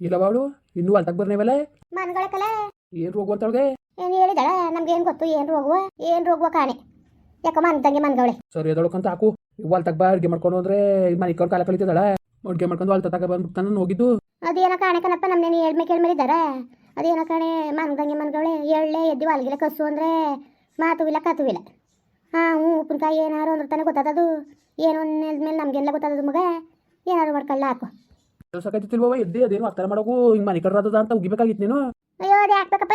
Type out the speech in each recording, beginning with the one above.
ಇಲ್ಲವ ಅವಳು ಇನ್ನೂ ಅಲ್ತಕ್ ಬರ್ನೇವಲ್ಲ ಮನ್ಗಳಕಲೆ. ಏನು ರೋಗ ಅಂತವಳಿಗೆ ಏನು ಹೇಳಿದಾಳ? ನಮ್ಗೆ ಏನು ಗೊತ್ತು ಏನು ರೋಗುವ ಏನು ರೋಗುವ ಕಾಣೆ? ಯಾಕಮ್ಮ ಅಂತಂಗೆ ಮನ್ಗವಳೆ. ಸರಿ ಅದೊಳಕಂತ ಹಾಕು. ಹೊಲ್ತಕ್ ಬಾ ಅಡ್ಗೆ ಮಾಡ್ಕೊಂಡು ಅಂದ್ರೆ ಮನೆ ಕಾಲ ಕಳಿತದಳ. ಅಡ್ಗೆ ಮಾಡ್ಕೊಂಡು ಅಲ್ತ ತಗ ಬಂದ್ಬಿಟ್ಟು ನಾನು ಹೋಗಿದ್ದು. ಅದೇನೋ ಕಾಣೆ ಕಣಪ್ಪ ನಮ್ಮನೇನು ಹೇಳ್ಮೆ ಕೇಳ್ಮೇಲಿದ್ದಾರ? ಅದೇನೋ ಕಾಣೆ ಮನ್ಗಂಗೆ ಮನ್ಗವಳೆ ಎಳ್ಳೆ ಎದ್ದಿ ವಾಲ್ಗಿಲೆ ಕಸು ಅಂದ್ರೆ ಮಾತುವಿಲ್ಲ ಕತುವಿಲ್ಲ. ಹಾಂ ಹ್ಞೂ ಉಪ್ಪಿನಕಾಯಿ ಏನಾರು ಅಂದ್ರೆ ತಾನೇ ಗೊತ್ತಾದದು ಏನು ಮೇಲೆ ನಮ್ಗೆಲ್ಲ ಗೊತ್ತಾದದು ಮಗ. ಏನಾರು ಮಾಡ್ಕೊಳ್ಳ ಹಾಕು. ಸಾಕಾಯ್ತಿಲ್ವ ಎದ್ದೆ ಅದೇನು ಆಗ್ತಾರ ಮಾಡೋಕು ಹಿಂಗೆ ಮನೆ ಕಡೆ ಅದ ಅಂತ ಉಗಿಬೇಕಾಗಿತ್ತು ನೀನು? ಅಯ್ಯೋ ಅದು ಯಾಕ್ಬೇಕಪ್ಪ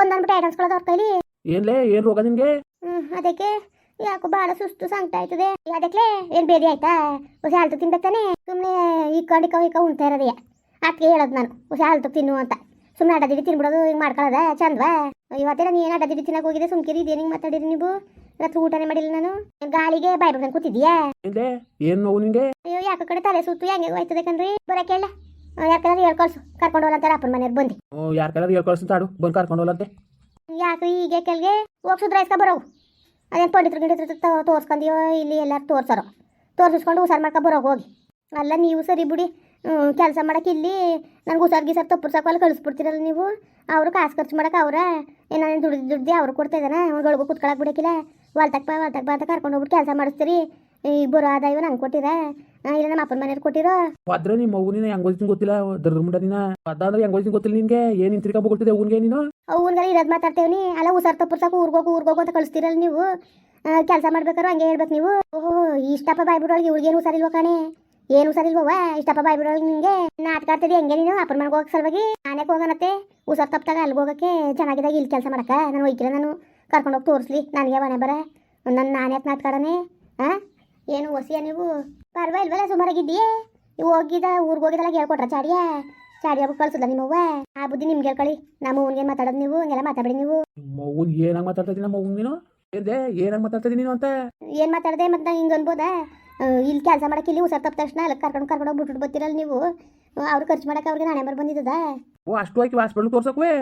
ಒಂದೊಂದ್ಬಿಟ್ಟು ಐಟಮ್ಸ್ ಕೊಡೋದು ಅವ್ರ ಕೈಲಿ. ಏನ್ಲೇ ಏನು ರೋಗ ನಿನ್ಗೆ? ಹ್ಮ್ ಅದಕ್ಕೆ ಯಾಕೋ ಬಹಳ ಸುಸ್ತು ಸಂಕಟ ಆಯ್ತದೆ. ಅದಕ್ಕೆ ಏನ್ ಬೇದಿ ಆಯ್ತಾ? ಹುಸಿ ಹಾಲ್ತು ತಿನ್ಬೇಕಾನೆ ಸುಮ್ಮನೆ ಈ ಇಕ್ಕ ಇಕ್ಕ ಉಣ್ತಾ ಇರೋದೆಯ ಅದಕ್ಕೆ ಹೇಳೋದು ನಾನು ಹುಸಿ ಹಾಲ್ತು ತಿನ್ನು ಅಂತ. ಸುಮ್ಮನೆ ಅಡ್ಡದಿಡಿ ತಿನ್ಬಿಡೋದು ಹಿಂಗೆ ಮಾಡ್ಕೊಳ್ಳೋದ ಚಂದ್ವಾ ಇವತ್ತೇ ನೀನು ಏನು ಅಡ್ಡದಿಡಿ ತಿನ್ನಕ್ಕೆ ಹೋಗಿದೆ ಸುಮ್ಕಿರಿ ಇದೇನು ಮಾತಾಡಿದ್ರಿ ಮಾತಾಡಿರಿ ನೀವು? ರಾತ್ರಿ ಊಟನೇ ಮಾಡಿಲ್ಲ ನಾನು. ಗಾಳಿಗೆ ಬಾಯ್ ಬಿಡ್ಕೊಂಡು ಕೂತಿದ್ಯಾ ಏನು ನೋವು ನಿಂಗೆ? ಅಯ್ಯೋ ಯಾಕೆ ಕಡೆ ತಲೆ ಸುತ್ತು ಹೆಂಗೆ ಹೋಯ್ತದೆ ಕಣ್ರಿ? ಬರಕ್ಕೆ ಕೇಳ ಯಾಕಂದ್ರೆ ಹೇಳ್ಕೊಳ್ಸು ಕರ್ಕೊಂಡು ಹೋಗಂತಾರ ಅಪ್ಪನ ಮನೆಯವ್ರು ಬಂದು. ಯಾರ ಕೈಲಾದ್ರು ಹೇಳ್ಕೊಳ್ಸಿ ತಾಡು ಬಂದು ಕರ್ಕೊಂಡು ಹೋಗಲಂತೆ ಯಾಕೆ ಈಗ ಕೆಲ್ಗೆ ಹೋಗ್ಸುದ್ರ ಸುಧಾರಿಸ್ಕೊ ಬರೋವು. ಅದೇನು ಪಂಡಿತರು ಗಿಂಡಿತ್ರ ತೋರ್ಸ್ಕೊಂತೀಯೋ ಇಲ್ಲಿ ಎಲ್ಲಾರು ತೋರ್ಸಾರೋ. ತೋರ್ಸಿಸ್ಕೊಂಡು ಹುಷಾರು ಮಾಡ್ಕೊ ಬರೋಗಿ ಹೋಗಿ. ಅಲ್ಲ ನೀವು ಸರಿ ಬಿಡಿ. ಕೆಲಸ ಮಾಡಕ್ಕೆ ಇಲ್ಲಿ ನಂಗೆ ಹುಷಾರು ಗೀಸರ್ ತಪ್ಪು ಅಲ್ಲಿ ಕಳಿಸ್ಬಿಡ್ತೀರಲ್ಲ ನೀವು. ಅವರು ಕಾಸು ಖರ್ಚು ಮಾಡಕ್ಕೆ ಅವ್ರ. ಏನಾದ್ರು ದುಡ್ದು ದುಡ್ದು ಅವ್ರು ಕೊಡ್ತಾ ಇದ್ದಾನೆ. ಅವ್ರುಗಳಿಗೂ ಕುತ್ಕೊಳಕ್ಕೆ ಬಿಡಕ್ಕಿಲ್ಲ. ಹೊಲ್ತಕ್ ಬಾ ಹೊಲ್ತಕ್ಕ ಬಾ ಅಂತ ಕರ್ಕೊಂಡು ಹೋಗ್ಬಿಟ್ಟು ಕೆಲಸ ಮಾಡಿಸ್ತೀರಿ. ಈ ಬರೋ ಆದಾಯ ನಂಗೆ ಕೊಟ್ಟಿರ? ಇಲ್ಲ ನಮ್ಮ ಅಪ್ಪನ ಮನೆಯವ್ರು ಕೊಟ್ಟಿರೋ? ಆದ್ರೆ ನಿಮ್ಮ ಮಗು ನೀನು ಹೆಂಗ್ ಗೊತ್ತಿಲ್ಲ ದರ್ರ ಮುಂಡ ನೀನ ಹೆಂಗ್ ಗೊತ್ತಿಲ್ಲ ನಿನ್ಗೆ ಏನು ಇಂತ್ರಿಕ ಬೋಗ್ತಿದೆ ಅವ್ನಿಗೆ ನೀನು? ಅವ್ನ್ಗೆಲ್ಲ ಇರೋದು ಮಾತಾಡ್ತೇವ್ನಿ ಅಲ್ಲ ಉಸಾರ್ ತಪ್ಪರ್ಸಾಕು ಊರ್ಗೋಗು ಊರ್ಗೋಗು ಅಂತ ಕಳಿಸ್ತೀರಲ್ಲ ನೀವು. ಕೆಲಸ ಮಾಡ್ಬೇಕಾದ್ರೆ ಹಂಗೆ ಹೇಳ್ಬೇಕು ನೀವು. ಓಹೋ ಇಷ್ಟಪ್ಪ ಬಾಯ್ಬಿಡೋಳಿಗೆ ಬಿಡೋಳಿಗೆ ಇವ್ಳಿಗೇನು ಹುಷಾರಿಲ್ವ ಕಣೆ? ಏನು ವಾ ಇಷ್ಟಪ್ಪ ಬಾಯ್ ನಿಮಗೆ ನಿಂಗೆ ನಾಟಕ ಆಡ್ತಿದ್ದೆ ಹೆಂಗೆ ನೀನು? ಅಪ್ಪನ ಮನೆಗೆ ಹೋಗಕ್ಕೆ ಸಲುವಾಗಿ? ನಾನೇ ಹೋಗೋಣತ್ತೆ ಉಸಾರ್ ತಪ್ಪದಾಗ ಅಲ್ಲಿಗೆ ಹೋಗಕ್ಕೆ ಚೆನ್ನಾಗಿದ್ದಾಗ ಇಲ್ಲಿ ಕೆಲಸ ಮಾಡಕ್ಕ? ನಾನು ಹೋಯ್ಕಿಲ್ಲ ನಾನು. ಕರ್ಕೊಂಡು ಹೋಗಿ ತೋರಿಸ್ಲಿ. ನನಗೆ ಮನೆ ಬರ? ನನ್ನ ನಾನು ಯಾಕೆ ನಾಟಕ ಆಡನೆ ಹಾಂ ಏನು ಹೊಸಿಯ ನೀವು? ಪರವಾಗಿಲ್ವಲ್ಲ ಸುಮಾರಾಗಿದ್ದೀಯೇ? ನೀವು ಹೋಗಿದ ಊರಿಗೆ ಹೋಗಿದಲ್ಲ ಹೇಳ್ಕೊಟ್ರ ಚಾಡಿಯ? ಚಾಡಿಯ ಕಳ್ಸಲ್ಲ ನಿಮ್ಮವ್ವ? ಆ ಬುದ್ಧಿ ನಿಮ್ಗೆ ಹೇಳ್ಕೊಳ್ಳಿ ನಮ್ಮ ಅವ್ನಿಗೆ ಮಾತಾಡೋದು ನೀವು? ಹಂಗೆಲ್ಲ ಮಾತಾಡಿ ನೀವು. ಮಗು ಏನಾಗ ಮಾತಾಡ್ತಿದ್ದೀನಿ ನಮ್ಮ ಅವ್ನ ನೀನು? ಏನ್ದೆ ಏನಂಗ್ ಮಾತಾಡ್ತಿದ್ದೀನಿ ನೀನು ಅಂತ? ಏನು ಮಾತಾಡದೆ ಮತ್ತೆ ಹಿಂಗೆ ಅನ್ಬೋದಾ? ಇಲ್ಲಿ ಕೆಲಸ ಮಾಡಕ್ಕೆ ಇಲ್ಲಿ ಹುಷಾರ್ ತಪ್ಪ ತಕ್ಷಣ ಅಲ್ಲಿ ಕರ್ಕೊಂಡು ಕರ್ಕೊಂಡು ಹೋಗಿ ಬಿಟ್ಬಿಟ್ಟು ಬರ್ತೀರಲ್ಲ ನೀವು. ಅವ್ರು ಖರ್ಚು ಮಾಡಕ್ಕೆ ಅವ್ರಿಗೆ ನಾನೇ ಬರ್ ಬಂದಿದ್ದದ? ಓ ಅಷ್ಟು ಹಾಕಿ ಹಾಸ್ಪಿಟ್ಲ್ ತೋರ್ಸಕ್ವೇ?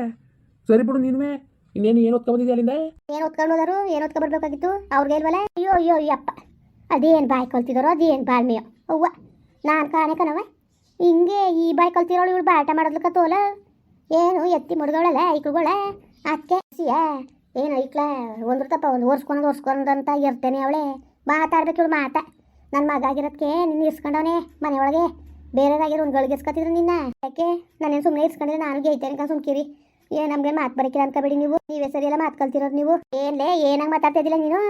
ಸರಿ ಬಿಡು ನೀನುವೆ. ಇನ್ನೇನು ಏನು ಓದ್ಕೊ ಬಂದಿದ್ಯಾ ಅಲ್ಲಿಂದ? ಏನು ಹೊತ್ಕೊಂಡು ಹೋದರು ಏನು ಹೊತ್ಕೊ ಬರ್ಬೇಕಾಗಿತ್ತು? ಅವ್ರಿಗೆ ಇಲ್ವಲ್ಲ ಅಯ್ಯೋ ಅಯ್ಯೋ ಅಯ್ಯಪ್ಪ ಅದೇನ್ ಬಾಯ್ ಕಲ್ತಿದಾರೋ, ಅದೇನ್ ಬಾಳ್ಮೆಯೋ ಅವ್ವ, ನಾನು ಕಾಣೆ ಕಣವ ಹಿಂಗೆ ಈ ಬಾಯ್ ಕಲ್ತಿರೋಳು ಇವಳು ಬಾಟ ಮಾಡೋದ್ಲಕ್ಕ ತೋಲ. ಏನು ಎತ್ತಿ ಮುಡ್ದೋಳಲ್ಲ ಐಕ್ಳುಗಳ ಅದಕ್ಕೆ ಸಿಯ. ಏನು ಐಕ್ಳ, ಒಂದು ತಪ್ಪ, ಒಂದು ಓರ್ಸ್ಕೊಂಡು ಓರ್ಸ್ಕೊಂಡಂತ ಇರ್ತೇನೆ ಅವಳೆ. ಮಾತಾಡ್ಬೇಕು ಇವಳು ಮಾತಾ. ನನ್ನ ಮಗ ಆಗಿರೋದಕ್ಕೆ ನಿನ್ನ ಇಸ್ಕೊಂಡವನೆ ಮನೆಯೊಳಗೆ. ಬೇರೆದಾಗಿರೋ ಒಂದು ಗಳಿಗೆ ಇಸ್ಕೊತಿದ್ರು ನಿನ್ನ. ಯಾಕೆ? ನಾನೇನು ಸುಮ್ಮನೆ ಇರ್ಸ್ಕೊಂಡಿದ್ರೆ ನಾನು ಗೆಯ್ತೇನೆ ಸುಮ್ಕಿರಿ. ಏ, ನಮ್ಗೆ ಮಾತು ಬರಕಿಲ್ಲ ಅನ್ಕೋಬೇಡಿ ನೀವು. ನೀವೇ ಸರಿ ಎಲ್ಲ ಮಾತು ಕಲ್ತಿರೋದು ನೀವು. ಏನ್ಲೇ ಏನಂಗ್ ಮಾತಾಡ್ತಿದ್ದಿಲ್ಲ ನೀನು?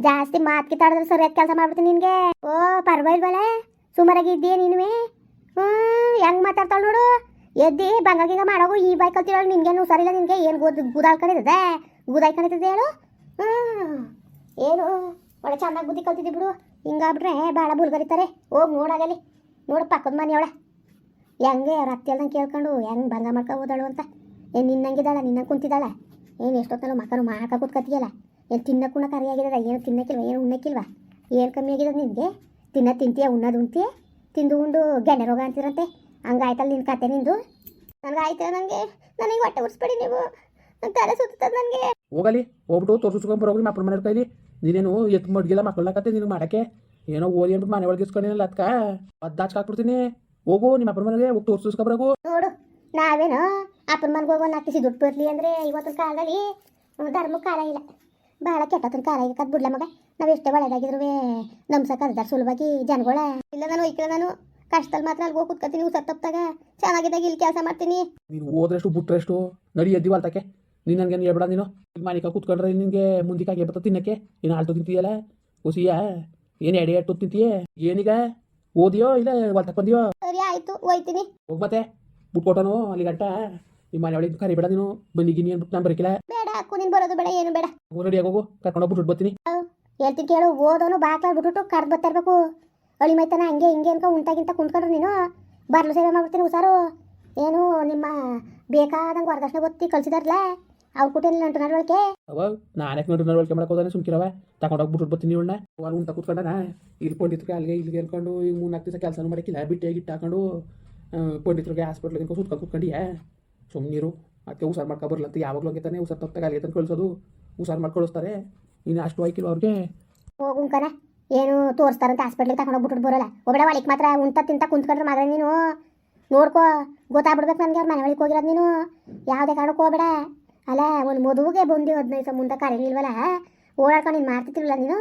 ಜಾಸ್ತಿ ಮಾತು ಕಿತ್ತಾಡಿದ್ರೆ ಸರಿಯಾದ ಕೆಲಸ ಮಾಡ್ಬಿಡ್ತೀನಿ ನಿನ್ಗೆ. ಓ ಪರವಾಗಿಲ್ವಲ್ಲ ಸುಮಾರಾಗಿ ಇದ್ದೀಯ ನೀನುವೆ? ಹ್ಞೂ, ಹೆಂಗೆ ಮಾತಾಡ್ತಾಳ ನೋಡು. ಎದ್ದಿ ಬಂಗಾಗಿಂಗ ಮಾಡೋಗು ಈ ಬಾಯ್ ಕಲ್ತಿರೋಳು ನಿನ್ಗೇನು ಇಲ್ಲ ನಿನ್ಗೆ? ಏನು ಗೊತ್ತು ಗುದಾಳ್ ಕಣಿತದೆ ಗುದಾಯ್ ಕಣಿತದೆ ಹೇಳು. ಹ್ಞೂ. ಏನು? ಒಳ್ಳೆ ಚೆನ್ನಾಗಿ ಬುದ್ಧಿ ಕಲ್ತಿದ್ದಿ ಬಿಡು. ಹಿಂಗಾಗ್ಬಿಟ್ರೆ ಭಾಳ ಬುಲ್ಗರಿತಾರೆ. ಹೋಗಿ ನೋಡಾಗಲಿ ನೋಡು ಪಕ್ಕದ ಮನೆಯವಳೆ ಹೆಂಗೆ ಅವ್ರ ಅತ್ತೆಲ್ದಂಗೆ ಕೇಳ್ಕೊಂಡು ಹೆಂಗೆ ಭಂಗ ಮಾಡ್ಕೊ ಓದಾಳು ಅಂತ. ಏನು ನಿನ್ನಂಗಿದ್ದಾಳ ನಿನ್ನ ಕುಂತಿದ್ದಾಳ? ಏನು ಎಷ್ಟೊತ್ತಲ್ಲ ಮಕ್ಕಳು ಮಾಡ್ಕ ಕೂತ್ಕತಿಯಲ್ಲ? ಏನು ತಿನ್ನಕ್ಕೂ ಕರಿ ಆಗಿದ ಏನು ತಿನ್ನಕ್ಕಿಲ್ವ ಏನು ಉಣ್ಣಕ್ಕಿಲ್ವ ಏನು ಕಮ್ಮಿ ಆಗಿದೆ ನಿನಗೆ ತಿನ್ನ ತಿಂತೀಯ ಉಣ್ಣೋದು ಉಣ್ತೀಯ? ತಿಂದು ಉಂಡು ಗೆಣ್ಣೆ ರೋಗ ಅಂತಿರಂತೆ? ಹಂಗಾಯ್ತಲ್ಲ ನಿನ್ನ ಕತೆ ನಿಂದು? ನನಗೆ ಆಯ್ತು ನನಗೆ ನನಗೆ ಹೊಟ್ಟೆ ಉರ್ಸ್ಬೇಡಿ ನೀವು. ನನ್ನ ತಲೆ ಸುತ್ತದ ನನಗೆ ಹೋಗಲಿ ಹೋಗ್ಬಿಟ್ಟು ತೋರಿಸ್ಕೊಂಡ್ ಬರೋಗಿ ಮಕ್ಕಳು ಮನೆ ಕೈಲಿ ನೀನೇನು ಎತ್ತು ಮಡ್ಗಿಲ್ಲ ಮಕ್ಕಳಕತ್ತೆ ನೀನು ಮಾಡಕ್ಕೆ? ಏನೋ ಓದಿ ಅಂದ್ಬಿಟ್ಟು ಮನೆ ಒಳಗೆ ಇಸ್ಕೊಂಡಿಲ್ಲ ಅದಕ್ಕ ಅದ್ದು ಹಾಕ್ಬಿಡ್ತೀನಿ. ಹೋಗು ನಿಮ್ಮ ಅಪ್ಪನ ಮನೆಗೆ ಹೋಗಿ ತೋರಿಸ್ಕೊಬರೋಗು ನೋಡು ನಾವೇನು ಅಪ್ಪನ ಮನೆಗೆ ಹೋಗೋ ನಾಲ್ಕು ದುಡ್ಡು ಬರಲಿ ಅಂದರೆ ಇವತ್ತಿನ ಕಾಲದಲ್ಲಿ ಧರ್ಮಕ್ಕೆ ಕಾಲ ಇಲ್ಲ. ಭಾಳ ಕೆಟ್ಟತನ ಕಾಲ ಈಗ ಕದ್ ಬಿಡ್ಲ ಮಗ. ನಾವು ಎಷ್ಟೇ ಒಳ್ಳೇದಾಗಿದ್ರು ನಮ್ಸಕ್ಕೆ ಅದರ ಸುಲಭವಾಗಿ ಜನಗಳ. ಇಲ್ಲ ನಾನು ಈಗ ನಾನು. ಕಷ್ಟದಲ್ಲಿ ಮಾತ್ರ ಅಲ್ಲಿ ಹೋಗಿ ಕುತ್ಕೊತೀನಿ ಉಸರ್ ತಪ್ಪಾಗ ಚೆನ್ನಾಗಿದ್ದಾಗ ಇಲ್ಲಿ ಕೆಲಸ ಮಾಡ್ತೀನಿ. ನೀನು ಹೋದ್ರಷ್ಟು ಬಿಟ್ಟರೆಷ್ಟು ನಡಿ ಎದ್ದಿ ಅಲ್ತಕ್ಕೆ ನೀನು ಏನು ಹೇಳ್ಬೇಡ ನೀನು. ಮನೆಗೆ ಕೂತ್ಕೊಂಡ್ರೆ ನಿನಗೆ ಮುಂದಿಕಾಗಿ ಬರ್ತದೆ ತಿನ್ನಕ್ಕೆ. ನೀನು ಆಲ್ಟು ತಿಂತೀಯಲ್ಲ ಹುಸಿಯ? ಏನು ಎಡೆ ಎಟ್ಟು ತಿಂತೀಯ ಏನೀಗ? ಓದಿಯೋ ಇಲ್ಲ ಹೊಲ್ತಕ್ಕೆ ಬಂದಿಯೋ? ಸರಿ ಆಯಿತು. ಹೋಯ್ತೀನಿ. ಹೋಗ್ ಮತ್ತೆ. ಬಿಟ್ಕೊಟ್ಟನು ಅಲ್ಲಿ ಗಂಟ ನಿಮ್ಮ ಮನೆ ಒಳಗೆ ಕರಿಬೇಡ ನೀನು. ಬನ್ನಿ ಗಿನ್ನಿ ಅಂದ್ಬಿಟ್ಟು ನಾನು ಬರಕಿಲ್ಲ. ಬೇಡ ಅಕ್ಕು ನೀನು ಬರೋದು ಬೇಡ ಏನು ಬೇಡ. ರೆಡಿ ಆಗೋಗು ಕರ್ಕೊಂಡು ಹೋಗ್ಬಿಟ್ಟು ಬರ್ತೀನಿ. ಹೇಳ್ತೀನಿ ಕೇಳು ಓದೋನು ಬಾಕ್ಲ ಬಿಟ್ಬಿಟ್ಟು ಕರ್ದು ಬರ್ತಾ ಇರ್ಬೇಕು. ಅಳಿ ಮೈತನ ಹಂಗೆ ಹಿಂಗೆ ಅನ್ಕೊ ಉಂಟಾಗಿಂತ ಕುಂತ್ಕೊಂಡ್ರು ನೀನು. ಬರ್ಲು ಸೇವೆ ಮಾಡ್ಬಿಡ್ತೀನಿ ಹುಷಾರು. ಏನು ನಿಮ್ಮ ಬೇಕಾದಂಗೆ ವರದಕ್ಷಿಣೆ ಗೊತ್ತಿ ಕಳ್ಸಿದಾರಲ್ಲ ಅವ್ರು ಕೊಟ್ಟಿಲ್ಲ ನಂಟು ನಡವಳಿಕೆ? ಅವ ನಾನು ನೋಡಿ ನಡವಳಿಕೆ ಮಾಡಕ್ಕೆ ಹೋದಾನೆ ಸುಮ್ಕಿರವ ತಗೊಂಡೋಗಿ ಬಿಟ್ಟು ಬರ್ತೀನಿ ಇವಳನ್ನ. ಅವ್ರು ಉಂಟ ಕೂತ್ಕೊಂಡನ? ಇಲ್ಲಿ ಪಂಡಿತ್ರಿಗೆ ಅಲ್ಲಿಗೆ ಇಲ್ಲಿಗೆ ಹೇಳ್ಕೊಂಡು ಈಗ ಮೂರ್ನಾಲ್ಕು ದಿವಸ ಕೆಲಸನೂ ಮಾಡಕ್ಕಿಲ್ಲ ಬಿಟ್ಟೆ ಇಟ್ಟು ಹಾಕೊಂಡು ಪಂಡಿತ್ರಿಗೆ ಹಾಸ್ಪಿಟ್ಲಿಗೆ ಸುತ್ಕೊಂಡು ಕೂತ್ಕೊಂಡಿಯಾ? ಸುಮ್ಮನಿರು ಅದಕ್ಕೆ ಹುಷಾರು ಮಾಡ್ಕೊ ಅಂತ ಯಾವಾಗಲೂ ಹಂಗೆ ತಾನೆ ಹುಷಾರು ತಪ್ಪಾಗ ಅಲ್ಲಿಗೆ ತಂದು ಕಳಿಸೋದು. ಹುಷಾರು ಮಾಡ್ಕೊಳಿಸ್ತಾರೆ. ಇನ್ನು ಅಷ್ಟು ಆಯ್ಕಿಲ್ಲ ಅವ್ರಿಗೆ? ಹೋಗುಂಕನ ಏನು ತೋರಿಸ್ತಾರಂತ ಹಾಸ್ಪಿಟ್ಲಿಗೆ ತಗೊಂಡು ಹೋಗ್ಬಿಟ್ಟು ಬರೋಲ್ಲ. ಒಬ್ಬಡ ಒಳಗೆ ಮಾತ್ರ ಉಂಟ, ತಿಂತ ಕುಂತ್ಕೊಂಡ್ರೆ ಮಾತ್ರ ನೀನು. ನೋಡ್ಕೋ, ಗೊತ್ತಾಗ್ಬಿಡ್ಬೇಕು ನನಗೆ ಅವ್ರ ಮನೆ ಒಳಗೆ ಹೋಗಿರೋದು ನೀನು. ಯಾವುದೇ ಕಾರಣಕ್ಕೆ ಹೋಗ್ಬೇಡ. ಅಲ್ಲ, ಒಂದು ಮದುವೆಗೆ ಬಂದು ಹದಿನೈದು ಮುಂದೆ ಕರೀಲಿಲ್ವಲ್ಲ ಓಡಾಡ್ಕೊಂಡು ನೀನು ಮಾಡ್ತಿರ್ಲಿಲ್ಲ ನೀನು?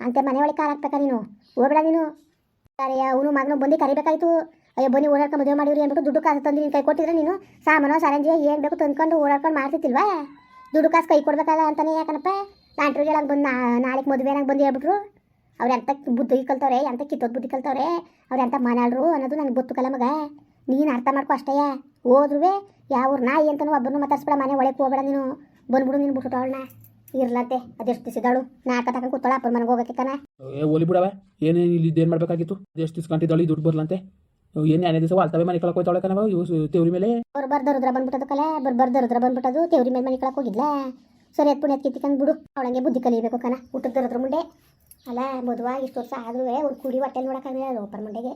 ಅಂತೆ ಮನೆ ಒಳಗೆ ಕಾರ್ ಹಾಕ್ಬೇಕಾ ನೀನು? ಹೋಗ್ಬೇಡ ನೀನು. ಅರೆ ಅವನು ಮಗನು ಬಂದು ಕರಿಬೇಕಾಯ್ತು. ಅಯ್ಯೋ, ಬನ್ನಿ ಓಡಾಡ್ಕೊಂಡು ಮದುವೆ ಮಾಡಿವ್ರಿ ಅಂದ್ಬಿಟ್ಟು ದುಡ್ಡು ಕಾಸು ತಂದು ನೀನು ಕೈ ಕೊಟ್ಟಿದ್ರೆ ನೀನು. ಸಾಮಾನು ಸಾರಂಜಿ, ಏನು ಬೇಕು ತಂದ್ಕೊಂಡು ಓಡಾಡ್ಕೊಂಡು ಮಾಡ್ತಿತ್ತಿಲ್ವಾ ದುಡ್ಡು ಕಾಸು ಕೈ ಕೊಡ್ಬೇಕಲ್ಲ ಅಂತಾನೆ ಯಾಕನಪ್ಪ? ನಾಟ್ರು ಹೇಳಂಗೆ ಬಂದು ನಾಳೆಗೆ ಮದುವೆ ನಂಗೆ ಬಂದು ಹೇಳ್ಬಿಟ್ರು. ಅವ್ರು ಎಂತ ಬುದ್ಧಿ ಕಲ್ತವ್ರೆ, ಎಂತ ಕಿತ್ತೋದ್ ಬುದ್ಧಿ ಕಲ್ತವ್ರೆ, ಅವ್ರು ಎಂತ ಮನಾಳ್ರು ಅನ್ನೋದು ನನಗೆ ಗೊತ್ತು ಮಗ. ನೀನು ಅರ್ಥ ಮಾಡ್ಕೊ ಅಷ್ಟೇ ಹೋದ್ರೂ ಯಾವ ನಾಯಿ ಅಂತನೂ ಒಬ್ಬರನ್ನು ಮಾತಾಡ್ಸ್ಬೇಡ, ಮನೆ ಒಳಗೆ ಹೋಗ್ಬೇಡ ನೀನು. ಬಂದ್ಬಿಡು ನೀನು ಬಿಟ್ಟು ಅವಳನ್ನ. ಇರ್ಲಂತೆ ಅದೆಷ್ಟು ದಿಸಿದಾಳು ನಾಟಕ ತಗೊಂಡು ಕೂತಾಳ ಅಪ್ಪನ ಮನೆಗೆ ಹೋಗಕ್ಕೆ ಕಣ ಏ ಓಲಿ ಬಿಡವ ಏನೇನು ಇಲ್ಲಿ ಇದೇನು ಮಾಡಬೇಕಾಗಿತ್ತು? ಅದೆಷ್ಟು ಇಸ್ಕೊಂಡಿದ್ದಾಳು ದುಡ್ಡು ಬರ್ಲಂತೆ? ಏನು ಏನೇ ದಿವಸ ವಾಲ್ತವೆ ಮನೆ ಕಳಕ್ಕೆ ಹೋಯ್ತಾಳೆ ಕಣವ ಇವು ತೇವ್ರಿ ಮೇಲೆ? ಬರ್ಬರ್ ದರಿದ್ರ ಬಂದ್ಬಿಟ್ಟದು ಕಲೆ ಬರ್ಬರ್ ದರಿದ್ರ ಬಂದ್ಬಿಟ್ಟದು, ತೇವ್ರಿ ಮೇಲೆ ಮನೆ ಕಳಕ್ಕೆ ಹೋಗಿದ್ಲ? ಸರಿ ಎತ್ ಪುಣ್ಯ ಕಿತ್ಕೊಂಡು ಬಿಡು ಅವಳಂಗೆ ಬುದ್ಧಿ ಕಲಿಬೇಕು ಕಣ ಊಟದ ದರದ್ರ ಮುಂಡೆ ಅಲ್ಲ ಮದುವಾಗಿ ಇಷ್ಟು ವರ್ಷ ಆದ್ರೂ ಒಂದು ಕುಡಿ ಹೊಟ್ಟೆ ನೋಡೋಕ್ಕಾಗಲಿಲ್ಲ ಓಪನ್ ಮುಂಡೆಗೆ.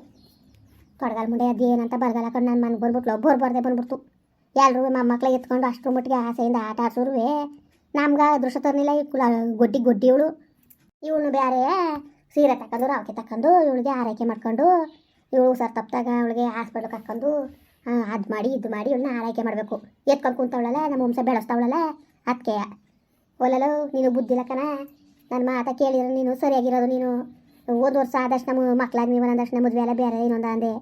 ತೊಡಗಾಲ ಮುಂಡೆ ಅದೇನಂತ ಬರಗಾಲ ಕಣ್ಣು ನನ್ನ ಮನೆಗೆ ಬಂದ್ಬಿಟ್ಲು ಬೋರ್ ಬರ್ದೆ ಬಂದ್ಬಿಡ್ತು. ಎಲ್ಲರೂ ಮೊಮ್ಮಕ್ಳ ಎತ್ಕೊಂಡು ಅಷ್ಟರ ಮಟ್ಟಿಗೆ ಆಸೆಯಿಂದ ಆಟ ಆಡ್ಸೋರು ನಮ್ಗೆ ಅದೃಷ್ಟ ತರಲಿಲ್ಲ, ಈ ಕುಲ, ಗೊಡ್ಡಿ ಗೊಡ್ಡಿ ಇವಳು ಇವಳು ಬೇರೆ ಸೀರೆ ತಕೊಂಡು ರಾವಕ್ಕೆ ತಕೊಂಡು ಇವಳಿಗೆ ಆರೈಕೆ ಮಾಡ್ಕೊಂಡು ಇವಳು ಸರ್ ತಪ್ಪಿದಾಗ ಅವಳಿಗೆ ಹಾಸ್ಪಿಟ್ಲ್ ಕರ್ಕೊಂಡು ಅದು ಮಾಡಿ ಇದು ಮಾಡಿ ಇವಳನ್ನ ಆರೈಕೆ ಮಾಡಬೇಕು. ಎತ್ಕೊಂಡು ಕುಂತವಳಲ್ಲ ನಮ್ಮ ವಂಶ ಬೆಳೆಸ್ತಾವಳಲ್ಲ ಅದಕ್ಕೆ ಒಲ್ಲಲು ನೀನು ಬುದ್ಧಿ ಕಣ. ನನ್ನ ಮಾತ ಕೇಳಿದ್ರೆ ನೀನು ಸರಿಯಾಗಿರೋದು ನೀನು. ಒಂದು ವರ್ಷ ಆದಷ್ಟು ನಮ್ಮ ಮಕ್ಳಾಗ ನೀವು ಅಂದಷ್ಟು ಮದುವೆ ಎಲ್ಲ ಬೇರೆ ಇನ್ನೊಂದು ಅಂದೆ.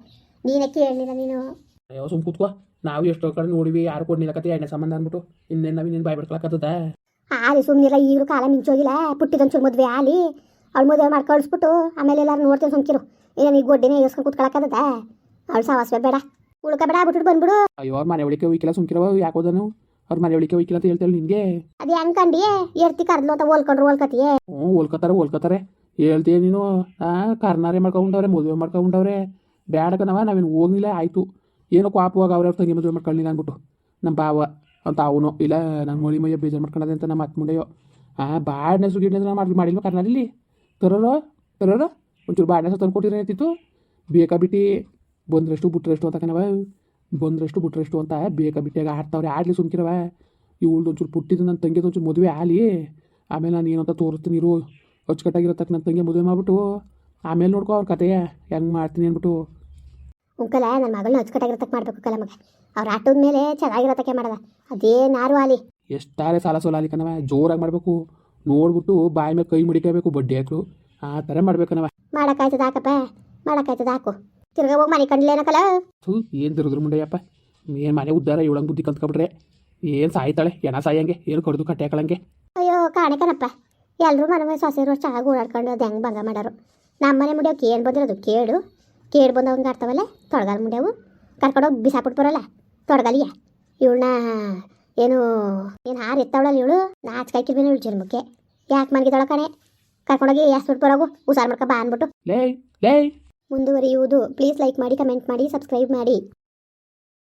ನೀನೇ ಕೇಳಲಿಲ್ಲ ನೀನು. ಅಯ್ಯೋ ಸುಮ್ ಕೂತ್ಕೋ. ನಾವು ಎಷ್ಟೋ ಕಡೆ ನೋಡಿವಿ ಯಾರು ಕೊಡ್ಲಿಲ್ಲ ಕತೆ ಎಣ್ಣೆ ಸಂಬಂಧ ಅಂದ್ಬಿಟ್ಟು. ಇನ್ನೇನು ನಾವು ಇನ್ನೇನು ಬಾಯ್ ಬಿಡ್ಕೊಳಕತ್ತದ ಆಲಿ ಸುಮ್ಮನಿಲ್ಲ ಈಗಲೂ ಕಾಲ ಮಿಂಚೋಗಿಲ್ಲ. ಪುಟ್ಟಿದೊಂಚೂರು ಮದುವೆ ಆಲಿ ಅವಳು ಮದುವೆ ಮಾಡಿ ಕಳಿಸ್ಬಿಟ್ಟು ಆಮೇಲೆ ಎಲ್ಲರೂ ನೋಡ್ತೀನಿ ಸುಮ್ಕಿರು. ಏನು ಈ ಗೊಡ್ಡಿನೇ ಇಸ್ಕೊಂಡು ಕೂತ್ಕೊಳಕ್ಕದ ಅವಳು ಸಾವಾಸ್ವೆ ಬೇಡ. ಉಳ್ಕ ಬೇಡ ಬಿಟ್ಬಿಟ್ಟು ಬಂದ್ಬಿಡು. ಅಯ್ಯೋ ಅವ್ರ ಮನೆ ಒಳಿಕೆ ಹೋಗಿಲ್ಲ ಸುಮ್ಕಿರವ ಯಾಕೋದನು ಅವ್ರ ಮನೆ ಒಳಿಕೆ ಹೋಗಿಲ್ಲ ಅಂತ ಹೇಳ್ತೇವೆ ನಿನಗೆ. ಅದು ಹೆಂಗ್ ಕಂಡಿ ಎರ್ತಿ ಕರ್ದ್ಲು ಅಂತ ಹೋಲ್ಕೊಂಡ್ರು ಹೋಲ್ಕತಿಯೇ. ಹ್ಞೂ ಹೋಲ್ಕತಾರೆ ಹೋಲ್ಕತ್ತಾರೆ ಹೇಳ್ತೀಯ ನೀನು? ಆ ಕರ್ನಾರೆ ಮಾಡ್ಕೊಂಡವ್ರೆ ಮದುವೆ ಮಾಡ್ಕೊಂಡವ್ರೆ ಬೇಡ ಕಣವ ನಾವೇನು ಹೋಗಿಲ್ಲ ಆಯಿತು. ಏನೋ ಹೋಗ ಅವ್ರ ತಂಗಿ ಮದುವೆ ಮಾಡ್ಕೊಳ್ಳಿ ಅಂದ್ಬಿಟ್ಟು. ನಮ್ಮ ಬಾವ ಅಂತ ಅವನು. ಇಲ್ಲ ನನ್ನ ಮೊಳಿ ಮಯ್ಯ ಬೇಜಾರು ಮಾಡ್ಕೊಳ್ಳೋದೆ ಅಂತ ನಮ್ಮ ಅತ್ತ ಮುಂಡೆಯೋ. ಹಾಂ ಬಾಡ್ನೆ ಸುಗಿಡ್ನೆ ಮಾಡಿ ಮಾಡಿಲ್ವ ಕರ್ನಾರಲ್ಲಿ ತರೋರೋ? ತರೋರೋ? ಒಂಚೂರು ಸಹ ತಂದು ಕೊಟ್ಟಿದ್ರೆ ಏನಿತ್ತು ಬೇಕಾ ಬಿಟ್ಟು ಬಂದ್ರಷ್ಟು ಬಿಟ್ರಷ್ಟು ಅಂತ ಕಣವ ಬಂದ್ರಷ್ಟು ಬಿಟ್ರಷ್ಟು ಅಂತ ಬೇಕಾ ಬಿಟ್ಟಿಯಾಗ ಆಡ್ತಾವ್ರೆ ಆಡ್ಲಿ ಸುಮ್ಕಿರವ ಇವಳ್ದು ಒಂಚೂರು ಪುಟ್ಟಿದ್ದು ನನ್ನ ತಂಗಿದು ಒಂಚೂರು ಮದುವೆ ಆಲಿ ಆಮೇಲೆ ನಾನು ಏನಂತ ತೋರಿಸ್ತೀನಿ ಇರು. ಅಚ್ಚುಕಟ್ಟಾಗಿರತ್ತಕ್ಕೆ ನನ್ನ ತಂಗಿ ಮದುವೆ ಮಾಡ್ಬಿಟ್ಟು. ಆಮೇಲೆ ನೋಡ್ಕೋ ಅವ್ರ ಕತೆಯ. ಹೆಂಗೆ ಮಾಡ್ತೀನಿ ಅಂದ್ಬಿಟ್ಟು. ಉಂಕಲ ನನ್ನ ಮಗಳನ್ನ ಅಚ್ಚುಕಟ್ಟಾಗಿರತಕ್ಕೆ ಮಾಡಬೇಕು ಕಲ ಮಗ. ಅವ್ರ ಆಟದ ಮೇಲೆ ಚೆನ್ನಾಗಿರತಕ್ಕೆ ಮಾಡದ. ಅದೇನಾರು ಆಲಿ ಎಷ್ಟಾರೆ ಸಾಲ ಸೋಲ ಆಲಿ ಕಣವ ಜೋರಾಗಿ ಮಾಡಬೇಕು. ನೋಡ್ಬಿಟ್ಟು ಬಾಯಿ ಮೇಲೆ ಕೈ ಮುಡಿಕೋಬೇಕು ಬಡ್ಡಿ ಹಾಕ್ಲು. ಆ ಥರ ಮಾಡ್ಬೇಕನವ ಮಾಡಕ್ಕಾಯ್ತದ ಹಾಕಪ್ಪ. ಮಾಡಕಾಯ್ತದ ಹಾಕು. ತಿರ್ಗ ಹೋಗಿ ಮನೆ ಕಂಡ್ಲೇನಕಲ್ಲ ಥೂ ಏನು ತಿರುದ್ರು ಮುಂಡೆಯಪ್ಪ. ಏನು ಮನೆ ಉದ್ದಾರ ಇವಳಂಗೆ ಬುದ್ಧಿ ಕಲ್ತ್ಕೊಬಿಟ್ರೆ. ಏನು ಸಾಯ್ತಾಳೆ ಎಣ ಸಾಯಂಗೆ ಏನು ಕೊಡ್ದು ಕಟ್ಟೆ ಹಾಕಳಂಗೆ. ಅಯ್ಯೋ ಕಾಣಕನಪ್ಪ. ಎಲ್ಲರೂ ಮನೆ ಸೊಸೆರು ಚೆನ್ನಾಗಿ ಓಡಾಡ್ಕೊಂಡು ಅದು ಹೆಂಗೆ ಭಂಗ ಮಾಡೋರು. ನಮ್ಮ ಮನೆ ಮುಡಿಯೋಕೆ ಏನು ಬಂದಿರೋದು ಕೇಳು. ಕೇಳು ಬಂದವಂಗೆ ಆಡ್ತಾವಲ್ಲ ತೊಡಗಾಲ ಮುಂಡ್ಯಾವು ಕರ್ಕೊಂಡೋಗಿ ಬಿಸಾಕ್ಬಿಟ್ಟು ಬರೋಲ್ಲ. ತೊಡಗಲಿಯ? ಇವಳನ್ನ ಏನು ಏನು ಹಾರು ಎತ್ತವಳಲ್ಲ ಇವಳು? ನಾಚ್ಕಾಯ್ಕಿರ್ಬೇನೆ ಇವಳು ಜನ್ಮಕ್ಕೆ. ಯಾಕೆ ಮನ್ಗಿದಳ ಕಣೆ? ಕರ್ಕೊಂಡೋಗಿ ಬರೋಗು ಹುಷಾರು ಮಾಡ್ಕೊ ಬಾ ಅಂದ್ಬಿಟ್ಟು. ಲೇ ಲೇ. ಮುಂದುವರಿಯುವುದು. ಪ್ಲೀಸ್ ಲೈಕ್ ಮಾಡಿ ಕಮೆಂಟ್ ಮಾಡಿ ಸಬ್ಸ್ಕ್ರೈಬ್ ಮಾಡಿ.